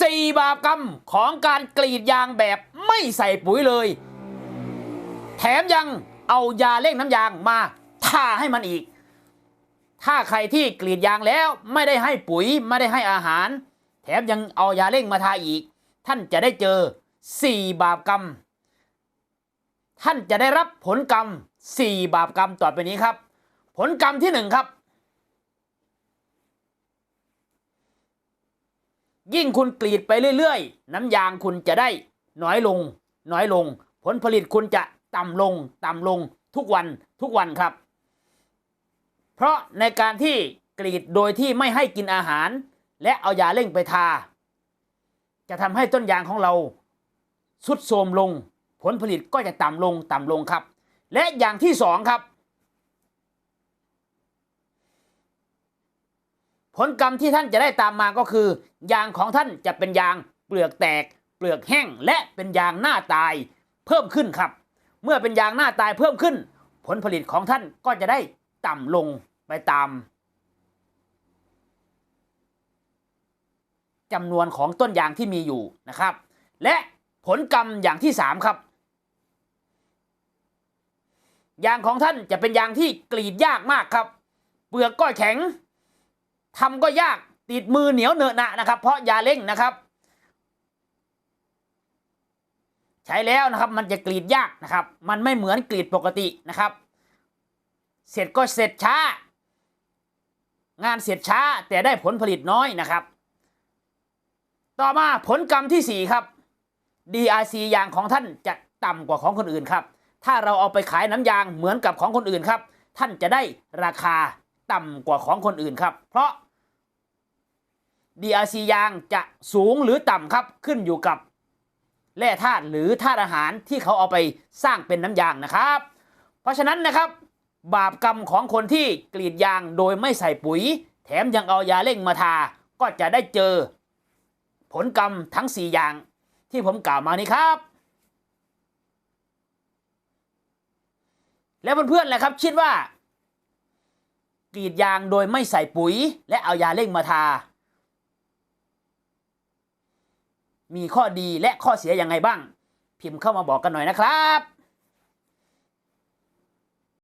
สี่บาปกรรมของการกรีดยางแบบไม่ใส่ปุ๋ยเลย แถมยังเอายาเร่งน้ำยางมาทาให้มันอีก ถ้าใครที่กรีดยางแล้วไม่ได้ให้ปุ๋ยไม่ได้ให้อาหาร แถมยังเอายาเร่งมาทาอีก ท่านจะได้เจอสี่บาปกรรม ท่านจะได้รับผลกรรมสี่บาปกรรมต่อไปนี้ครับ ผลกรรมที่หนึ่งครับ ยิ่งคุณกรีดไปเรื่อยๆ น้ำยางคุณจะได้น้อยลง น้อยลง ผลผลิตคุณจะต่ำลง ต่ำลงทุกวันทุกวันครับ เพราะในการที่กรีดโดยที่ไม่ให้กินอาหาร และเอายาเร่งไปทา จะทำให้ต้นยางของเราสุดโทรมลง ผลผลิตก็จะต่ำลงต่ำลงครับ และอย่างที่สองครับ ผลกรรมที่ท่านจะได้ตามมาก็คือ ยางของท่านจะเป็นยางเปลือกแตก เปลือกแห้ง และเป็นยางหน้าตายเพิ่มขึ้นครับ เมื่อเป็นยางหน้าตายเพิ่มขึ้น ผลผลิตของท่านก็จะได้ต่ำลงไปตามจำนวนของต้นยางที่มีอยู่นะครับ และผลกรรมอย่างที่สามครับ ยางของท่านจะเป็นยางที่กรีดยากมากครับ เปลือกก็แข็ง ทำก็ยากติดมือเหนียวเหนอะหนะนะครับ เพราะยาเร่งนะครับ ใช้แล้วนะครับ มันจะกรีดยากนะครับ มันไม่เหมือนกรีดปกตินะครับ เสร็จก็เสร็จช้า งานเสร็จช้าแต่ได้ผลผลิตน้อยนะครับ ต่อมาผลกรรมที่ 4 ครับ DRC ยางของท่านจะต่ำกว่าของคนอื่นครับ ถ้าเราเอาไปขายน้ำยางเหมือนกับของคนอื่นครับ ท่านจะได้ราคาต่ำกว่าของคนอื่นครับ เพราะ DRC ยางจะสูงหรือต่ำครับขึ้นอยู่กับแร่ธาตุหรือธาตุอาหารที่เขาเอาไปสร้างเป็นน้ำยางนะครับ เพราะฉะนั้นนะครับบาปกรรมของคนที่กรีดยางโดยไม่ใส่ปุ๋ย แถมยังเอายาเร่งมาทา ก็จะได้เจอ ผลกรรมทั้ง 4 อย่างที่ผมกล่าวมานี้ครับ แล้วเพื่อนๆแหละครับคิดว่ากรีดยางโดยไม่ใส่ปุ๋ย และเอายาเร่งมาทา มีข้อดีและข้อเสียยังไงบ้าง พิมพ์เข้ามาบอกกันหน่อยนะครับ